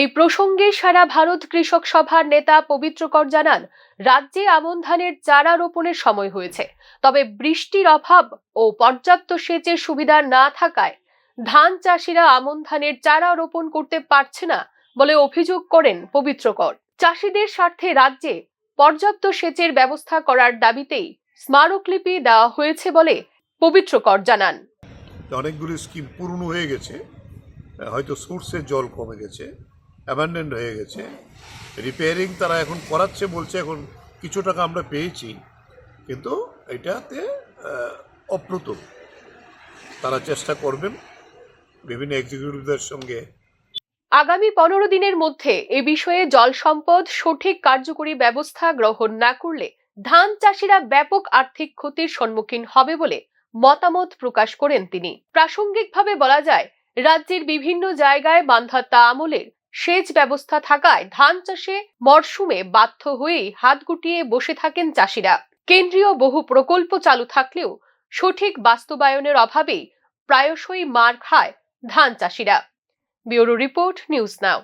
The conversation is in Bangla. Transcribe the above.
এই প্রসঙ্গে সারা ভারত কৃষক সভার নেতা পবিত্রকর জানান, রাজ্যে আমন ধানের চারা রোপণের সময় হয়েছে। তবে বৃষ্টির অভাব ও পর্যাপ্ত সেচের সুবিধা না থাকায় ধান চাষিরা আমন ধানের চারা রোপণ করতে পারছে না বলে অভিযোগ করেন পবিত্রকর চাষিদের স্বার্থে রাজ্যে পর্যাপ্ত সেচের ব্যবস্থা করার দাবিতেই স্মারকলিপি দেওয়া হয়েছে বলে পবিত্রকর জানান। অনেকগুলি স্কিম পূর্ণ হয়ে গেছে, হয়তো সোর্সের জল কমে গেছে। অ্যাবান্ডেন্ট হয়ে গেছে। রিপেয়ারিং তারা এখন করাচ্ছে বলছে এখন কিছু টাকা আমরা পেয়েছি কিন্তু এটাতে আহ, অপ্রতুল। তারা চেষ্টা করবেন বিভিন্ন এক্সিকিউটিভদের সঙ্গে। আগামী পনেরো দিনের মধ্যে এ বিষয়ে জল সম্পদ সঠিক কার্যকরী ব্যবস্থা গ্রহণ না করলে ধান চাষিরা ব্যাপক আর্থিক ক্ষতির সম্মুখীন হবে বলে মতামত প্রকাশ করেন তিনি। প্রাসঙ্গিকভাবে বলা যায় রাজ্যের বিভিন্ন জায়গায় বান্ধাত্তা আমলের সেচ ব্যবস্থা থাকায় ধান চাষে মরশুমে বাধ্য হয়েই হাত গুটিয়ে বসে থাকেন চাষিরা। কেন্দ্রীয় বহু প্রকল্প চালু থাকলেও সঠিক বাস্তবায়নের অভাবে প্রায়শই মার খায় ধান চাষিরা। Bureau report news now.